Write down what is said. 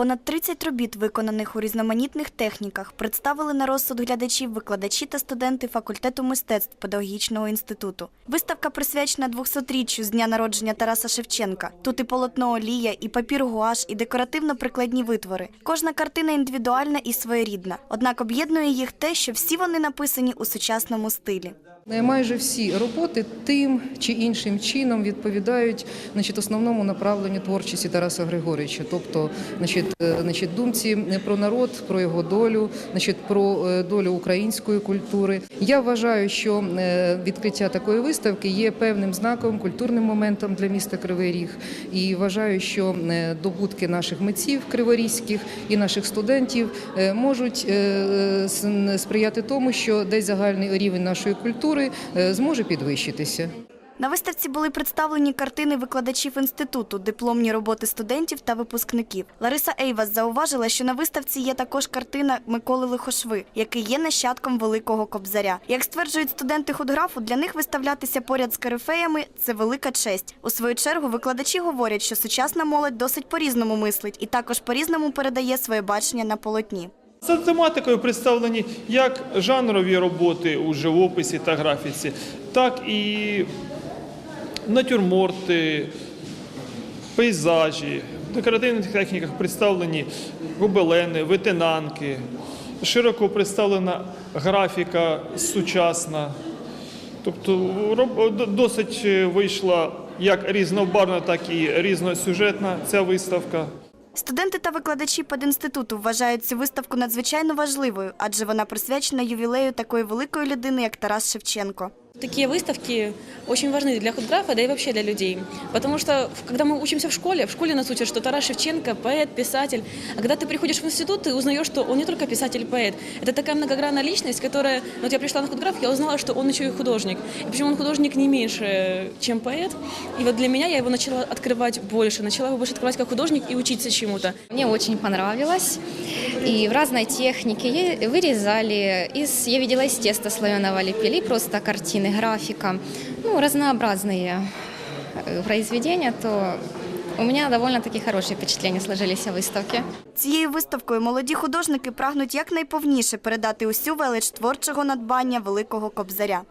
Понад 30 робіт, виконаних у різноманітних техніках, представили на розсуд глядачів викладачі та студенти факультету мистецтв педагогічного інституту. Виставка присвячена 200-річчю з дня народження Тараса Шевченка. Тут і полотно олія, і папір гуаш, і декоративно-прикладні витвори. Кожна картина індивідуальна і своєрідна. Однак об'єднує їх те, що всі вони написані у сучасному стилі. Майже всі роботи тим чи іншим чином відповідають значить, основному направленню творчості Тараса Григоровича, тобто значить, значить, думці про народ, про його долю, значить, про е, долю української культури. Я вважаю, що е, відкриття такої виставки є певним знаком, культурним моментом для міста Кривий Ріг. І вважаю, що е, добутки наших митців криворізьких і наших студентів е, можуть е, сприяти тому, що десь загальний рівень нашої культури е, зможе підвищитися. На виставці були представлені картини викладачів інституту, дипломні роботи студентів та випускників. Лариса Ейвас зауважила, що на виставці є також картина Миколи Лихошви, який є нащадком великого кобзаря. Як стверджують студенти худграфу, для них виставлятися поряд з корифеями – це велика честь. У свою чергу викладачі говорять, що сучасна молодь досить по-різному мислить і також по-різному передає своє бачення на полотні. За тематикою представлені як жанрові роботи у живописі та графіці, так і натюрморти, пейзажі. В декоративних техніках представлені гобелени, витинанки. Широко представлена графіка сучасна. Тобто досить вийшла як різнобарвна, так і різносюжетна ця виставка. Студенти та викладачі пединституту вважають цю виставку надзвичайно важливою, адже вона присвячена ювілею такої великої людини, як Тарас Шевченко. Такие выставки очень важны для худграфа, да и вообще для людей. Потому что в- когда мы учимся в школе, в школе нас учат, что Тарас Шевченко – поэт, писатель. А когда ты приходишь в институт, ты узнаешь, что он не только писатель-поэт. Это такая многогранная личность, которая… Ну, вот я пришла на худграф, я узнала, что он еще и художник. И причем он художник не меньше, чем поэт. И вот для меня я его начала открывать больше, начала его больше открывать как художник и учиться чему-то. Мне очень понравилось. И в разной технике Е- вырезали. Из, я видела из теста слоеного лепили просто картины, графика. Ну, разнообразные э, произведения, то у меня довольно-таки хорошие впечатления сложились о выставке. Цією виставкою молоді художники прагнуть якнайповніше передати усю велич творчого надбання великого кобзаря.